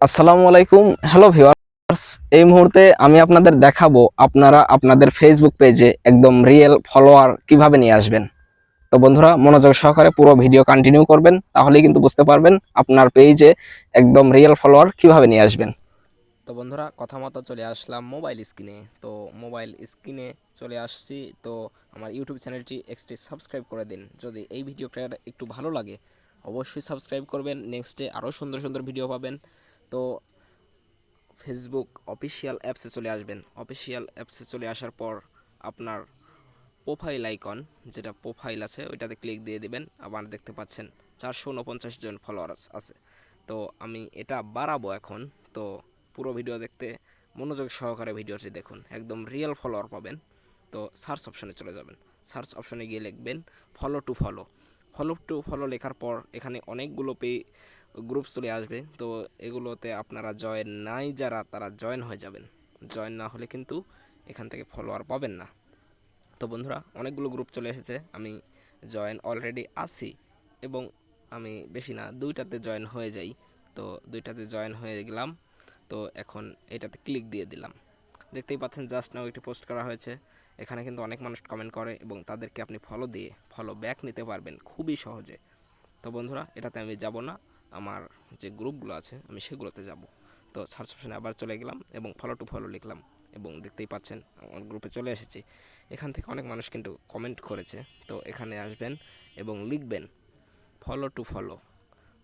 আসসালামু আলাইকুম। Hello viewers এই মুহূর্তে আমি আপনাদের দেখাবো আপনারা আপনাদের ফেসবুক পেজে একদম রিয়েল ফলোয়ার কীভাবে নিয়ে আসবেন। তো বন্ধুরা, মনোযোগ সহকারে পুরো ভিডিও কন্টিনিউ করবেন, তাহলেই কিন্তু বুঝতে পারবেন আপনার পেজে একদম রিয়েল ফলোয়ার কীভাবে নিয়ে আসবেন। তো বন্ধুরা, কথা মতো চলে আসলাম মোবাইল স্ক্রিনে তো মোবাইল স্ক্রিনে চলে আসছি। তো আমার ইউটিউব চ্যানেলটি একটি সাবস্ক্রাইব করে দিন। যদি এই ভিডিওটা একটু ভালো লাগে, অবশ্যই সাবস্ক্রাইব করবেন। নেক্সটে আরও সুন্দর সুন্দর ভিডিও পাবেন। তো ফেসবুক অফিসিয়াল অ্যাপসে চলে আসবেন। অফিসিয়াল অ্যাপসে চলে আসার পর আপনার প্রোফাইল আইকন যেটা প্রোফাইল আছে, ওইটাতে ক্লিক দিয়ে দিবেন। আবার দেখতে পাচ্ছেন চারশো উনপঞ্চাশ জন ফলোয়ার্স আছে। তো আমি এটা বাড়াবো এখন। তো পুরো ভিডিও দেখতে মনোযোগ সহকারে ভিডিওটি দেখুন। একদম রিয়েল ফলোয়ার পাবেন। তো সার্চ অপশনে চলে যাবেন। সার্চ অপশনে গিয়ে লিখবেন follow to follow follow to follow লেখার পর এখানে অনেকগুলো পে গ্রুপ চলে আসবে। তো এগুলোতে আপনারা জয়েন নাই যারা, তারা জয়েন হয়ে যাবেন। জয়েন না হলে কিন্তু এখান থেকে ফলোয়ার পাবেন না। তো বন্ধুরা, অনেকগুলো গ্রুপ চলে এসেছে। আমি জয়েন অলরেডি আছি এবং আমি বেশি না, দুইটাতে জয়েন হয়ে যাই। তো দুইটাতে জয়েন হয়ে গেলাম। তো এখন এটাতে ক্লিক দিয়ে দিলাম। দেখতেই পাচ্ছেন জাস্ট নাও একটি পোস্ট করা হয়েছে। এখানে কিন্তু অনেক মানুষ কমেন্ট করে এবং তাদেরকে আপনি ফলো দিয়ে ফলো ব্যাক নিতে পারবেন খুবই সহজে। তো বন্ধুরা, এটাতে আমি যাব না। আমার যে গ্রুপগুলো আছে, আমি সেগুলোতে যাব। তো সার্চ অপশনে আবার চলে গেলাম এবং ফলো টু ফলো লিখলাম এবং দেখতেই পাচ্ছেন, আমার গ্রুপে চলে এসেছি। এখান থেকে অনেক মানুষ কিন্তু কমেন্ট করেছে। তো এখানে আসবেন এবং লিখবেন follow to follow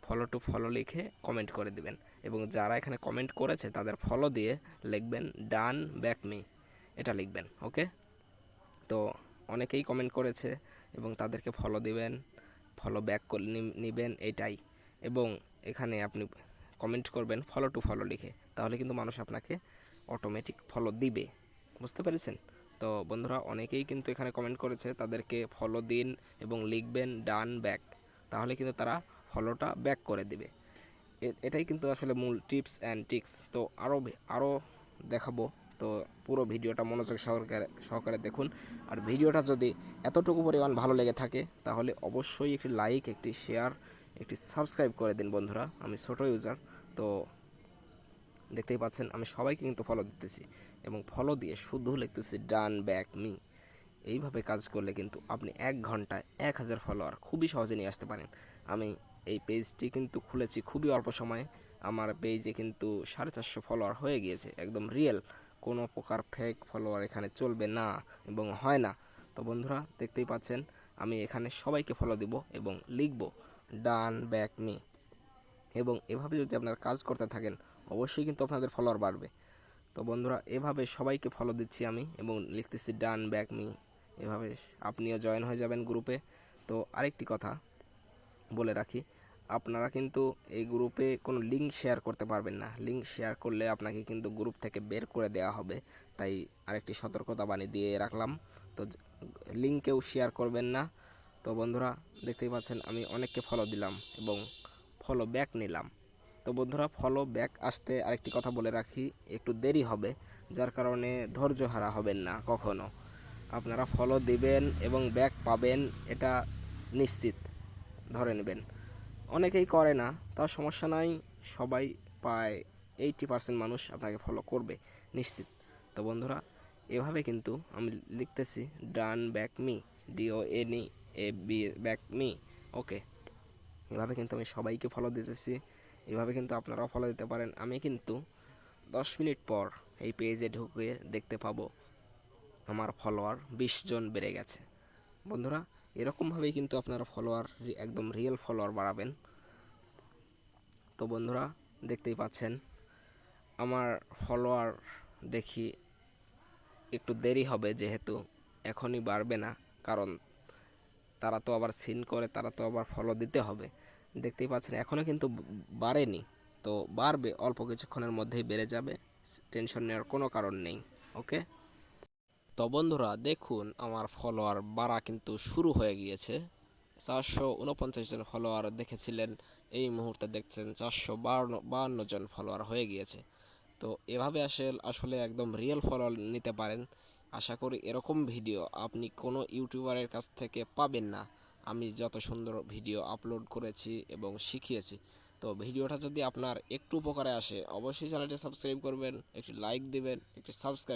follow to follow লিখে কমেন্ট করে দিবেন। এবং যারা এখানে কমেন্ট করেছে, তাদের ফলো দিয়ে লিখবেন ডান ব্যাক মি এটা লিখবেন ওকে তো অনেকেই কমেন্ট করেছে এবং তাদেরকে ফলো দিবেন ফলো ব্যাক নেবেন, এটাই। এবং এখানে আপনি কমেন্ট করবেন ফলো টু ফলো লিখে, তাহলে কিন্তু মানুষ আপনাকে অটোমেটিক ফলো দিবে। বুঝতে পেরেছেন? তো বন্ধুরা, অনেকেই কিন্তু এখানে কমেন্ট করেছে, তাদেরকে ফলো দিন এবং লিখবেন ডান ব্যাক তাহলে কিন্তু তারা ফলোটা ব্যাক করে দিবে। এটাই কিন্তু আসলে মূল টিপস অ্যান্ড টিক্স তো আরও আরও দেখাবো। তো পুরো ভিডিওটা মনোযোগ সহকারে সহকারে দেখুন। আর ভিডিওটা যদি এতটুকু পরিমাণ ভালো লেগে থাকে, তাহলে অবশ্যই একটি লাইক একটি শেয়ার একটি সাবস্ক্রাইব করে দিন বন্ধুরা, আমি ছোট ইউজার তো দেখতেই পাচ্ছেন আমি সবাইকে কিন্তু ফলো দিতেছি এবং ফলো দিয়ে শুধু লিখতেছি ডান ব্যাক মি এইভাবে কাজ করলে কিন্তু আপনি এক ঘন্টায় এক হাজার ফলোয়ার খুবই সহজে নিয়ে আসতে পারেন। আমি এই পেজটি কিন্তু খুলেছি খুবই অল্প সময়ে। আমার পেজে কিন্তু সাড়ে চারশো ফলোয়ার হয়ে গিয়েছে, একদম রিয়েল কোনো প্রকার ফেক ফলোয়ার এখানে চলবে না এবং হয় না। তো বন্ধুরা, দেখতেই পাচ্ছেন, আমি এখানে সবাইকে ফলো দিব এবং লিখব। Done, back, me. এবং এভাবে যদি আপনারা কাজ করতে থাকেন, অবশ্যই কিন্তু আপনাদের ফলোয়ার বাড়বে। তো বন্ধুরা, এভাবে সবাইকে ফলো দিচ্ছি আমি এবং লিখতেছি ডান, ব্যাক, মি। এভাবে আপনিও জয়েন হয়ে যাবেন গ্রুপে তো আরেকটি কথা বলে রাখি, আপনারা কিন্তু এই গ্রুপে কোনো লিঙ্ক শেয়ার করতে পারবেন না। লিঙ্ক শেয়ার করলে আপনাকে কিন্তু গ্রুপ থেকে বের করে দেওয়া হবে। তাই আরেকটি সতর্কতা বাণী দিয়ে রাখলাম। তো লিঙ্কেও শেয়ার করবেন না। তো বন্ধুরা, দেখতেই পাচ্ছেন আমি অনেককে ফলো দিলাম এবং ফলো ব্যাক নিলাম। তো বন্ধুরা ফলো ব্যাক আসতে আরেকটি কথা বলে রাখি, একটু দেরি হবে, যার কারণে ধৈর্য হারা হবেন না কখনো। আপনারা ফলো দিবেন এবং ব্যাক পাবেন, এটা নিশ্চিত, ধরে নেবেন। অনেকেই করে না, তাও সমস্যা নাই, সবাই প্রায় এইটি পার্সেন্ট মানুষ আপনাকে ফলো করবে, নিশ্চিত। তো বন্ধুরা এভাবে কিন্তু আমি লিখতেছি done back me D O N A B me okay এভাবে কিন্তু আমি সবাইকে ফলো দিতেছি। এভাবে কিন্তু আপনারাও ফলো দিতে পারেন। আমি কিন্তু দশ মিনিট পর এই পেজে ঢুকে দেখতে পাবো, আমার ফলোয়ার বিশ জন বেড়ে গেছে। বন্ধুরা, এরকমভাবেই কিন্তু আপনারা ফলোয়ার একদম রিয়েল ফলোয়ার বাড়াবেন। তো বন্ধুরা, দেখতেই পাচ্ছেন, আমার ফলোয়ার দেখি একটু দেরি হবে যেহেতু এখনই বাড়বে না, কারণ তারা তো আবার সিন করে, তারা তো আবার ফলো দিতে হবে। দেখতেই পাচ্ছেন এখনও কিন্তু বাড়েনি। তো বাড়বে, অল্প কিছুক্ষণের মধ্যেই বেড়ে যাবে, টেনশন নেওয়ার কোনো কারণ নেই, ওকে? তো বন্ধুরা, দেখুন, আমার ফলোয়ার বাড়া কিন্তু শুরু হয়ে গিয়েছে। চারশো উনপঞ্চাশ জন ফলোয়ার দেখেছিলেন, এই মুহূর্তে দেখছেন চারশো বাহান্ন জন ফলোয়ার হয়ে গিয়েছে। তো এভাবে আসলে আসলে একদম রিয়েল ফলো নিতে পারেন। আশা করি এরকম ভিডিও আপনি কোনো ইউটিউবারের কাছ থেকে পাবেন না। আমি যত সুন্দর ভিডিও আপলোড করেছি এবং শিখিয়েছি। তো তো ভিডিওটা যদি আপনার একটু উপকারে আসে, অবশ্যই চ্যানেলটি সাবস্ক্রাইব করবেন, একটি লাইক দেবেন, একটি সাবস্ক্রাইব